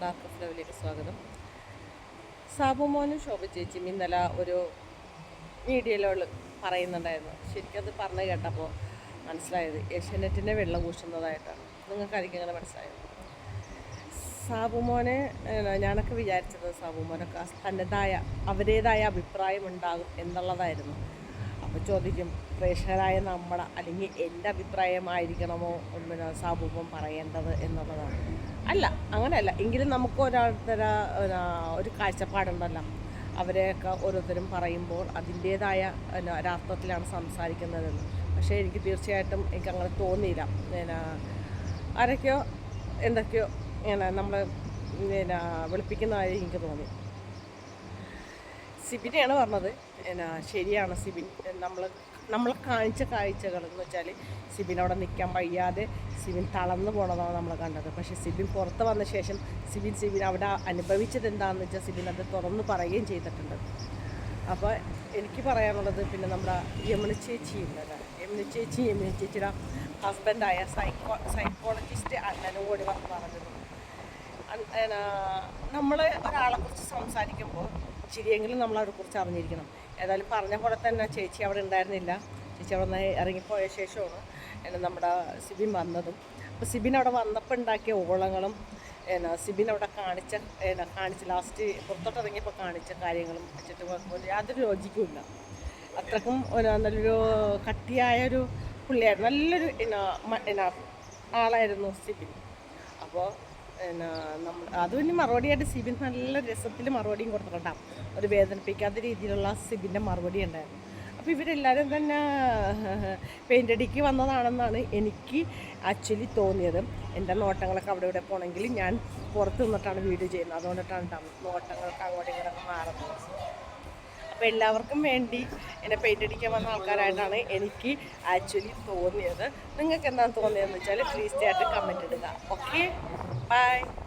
Dark ഫ്ലവിലേക്ക് സ്വാഗതം. സാബുമോനും ശോഭ ചേച്ചിയും ഇന്നലെ ഒരു മീഡിയയിലുള്ള പറയുന്നുണ്ടായിരുന്നു. ശരിക്കും അത് പറഞ്ഞു കേട്ടപ്പോൾ മനസ്സിലായത് ഏഷ്യാനെറ്റിന്റെ വെള്ളം കൂശുന്നതായിട്ടാണ്. നിങ്ങൾക്കായിരിക്കും അങ്ങനെ മനസ്സിലായത്. സാബുമോനെ ഞാനൊക്കെ വിചാരിച്ചത് സാബുമോനൊക്കെ തന്റെതായ അവരുടേതായ അഭിപ്രായം ഉണ്ടാകും എന്നുള്ളതായിരുന്നു. ചോദിക്കും പ്രേക്ഷകരായ നമ്മുടെ അല്ലെങ്കിൽ എന്റെ അഭിപ്രായമായിരിക്കണമോ പിന്നെ സമൂഹം പറയേണ്ടത് എന്നുള്ളതാണ്. അല്ല അങ്ങനെയല്ല. എങ്കിലും നമുക്ക് ഒരാൾത്തര ഒരു കാഴ്ചപ്പാടുണ്ടല്ലോ. അവരെയൊക്കെ ഓരോരുത്തരും പറയുമ്പോൾ അതിന്റേതായ ഒരർത്ഥത്തിലാണ് സംസാരിക്കുന്നതെന്ന്. പക്ഷേ എനിക്ക് തീർച്ചയായിട്ടും എനിക്ക് അങ്ങനെ തോന്നിയില്ല. പിന്നെ ആരൊക്കെയോ എന്തൊക്കെയോ ഇങ്ങനെ നമ്മളെ പിന്നെ വിളിപ്പിക്കുന്നതായി എനിക്ക് തോന്നി. സിബിനെയാണ് പറഞ്ഞത്. എന്നാ ശരിയാണ് സിബിൻ. നമ്മൾ നമ്മൾ കാണിച്ച കാഴ്ചകൾ എന്ന് വെച്ചാൽ സിബിൻ അവിടെ നിൽക്കാൻ വയ്യാതെ സിബിൻ തളർന്നു പോണതാണ് നമ്മൾ കണ്ടത്. പക്ഷേ സിബിൻ പുറത്ത് വന്ന ശേഷം സിബിൻ സിബിൻ അവിടെ അനുഭവിച്ചത് എന്താണെന്ന് വെച്ചാൽ സിബിൻ അത് തുറന്ന് പറയുകയും ചെയ്തിട്ടുണ്ട്. അപ്പോൾ എനിക്ക് പറയാനുള്ളത് പിന്നെ നമ്മുടെ യമുന ചേച്ചി ഉണ്ടല്ലോ യമുന ചേച്ചി യമുന ചേച്ചിയുടെ ഹസ്ബൻഡായ സൈക്കോ സൈക്കോളജിസ്റ്റ് അണ്ണനും കൂടി പറഞ്ഞത് നമ്മൾ ഒരാളെ കുറിച്ച് സംസാരിക്കുമ്പോൾ ശരിയെങ്കിലും നമ്മൾ അവരെ കുറിച്ച് അറിഞ്ഞിരിക്കണം. ഏതായാലും പറഞ്ഞ പോലെ തന്നെ ചേച്ചി അവിടെ ഉണ്ടായിരുന്നില്ല. ചേച്ചി അവിടെ നിന്ന് ഇറങ്ങിപ്പോയ ശേഷമാണ് എന്നെ നമ്മുടെ സിബിൻ വന്നതും. അപ്പോൾ സിബിൻ അവിടെ വന്നപ്പോൾ ഉണ്ടാക്കിയ ഓളങ്ങളും എന്നാ സിബിൻ അവിടെ കാണിച്ച എന്നാ കാണിച്ച ലാസ്റ്റ് പുറത്തോട്ട് ഇറങ്ങിയപ്പോൾ കാണിച്ച കാര്യങ്ങളും കുഴപ്പമില്ല. യാതൊരു ലോജിക്കുമില്ല അത്രക്കും നല്ലൊരു കട്ടിയായ ഒരു പുള്ളിയായിരുന്നു. നല്ലൊരു എന്നാ എന്നാ ആളായിരുന്നു സിബിൻ. അപ്പോൾ പിന്നെ നമ്മൾ അത് പിന്നെ മറുപടിയായിട്ട് സിബിൻ നല്ല രസത്തിൽ മറുപടിയും കൊടുത്തിട്ടുണ്ടാകും ഒരു വേദനിപ്പിക്കാത്ത രീതിയിലുള്ള സിബിന്റെ മറുപടി ഉണ്ടായിരുന്നു. അപ്പോൾ ഇവരെല്ലാവരും തന്നെ പെയിന്റ് അടിക്ക് വന്നതാണെന്നാണ് എനിക്ക് ആക്ച്വലി തോന്നിയത്. എന്റെ നോട്ടങ്ങളൊക്കെ അവിടെ ഇവിടെ പോകണമെങ്കിൽ ഞാൻ പുറത്ത് നിന്നിട്ടാണ് വീഡിയോ ചെയ്യുന്നത്. അതുകൊണ്ടിട്ടാണ് ട്ടോ നോട്ടങ്ങളൊക്കെ അങ്ങോട്ടും ഇങ്ങോട്ടൊക്കെ മാറുന്നത്. അപ്പോൾ എല്ലാവർക്കും വേണ്ടി എന്നെ പെയിന്റ് അടിക്കാൻ വന്ന ആൾക്കാരായിട്ടാണ് എനിക്ക് ആക്ച്വലി തോന്നിയത്. നിങ്ങൾക്ക് എന്താണ് തോന്നിയതെന്ന് വെച്ചാൽ ഫ്രീസ്റ്റായിട്ട് ആയിട്ട് കമന്റ് ഇടുക. Okay Bye.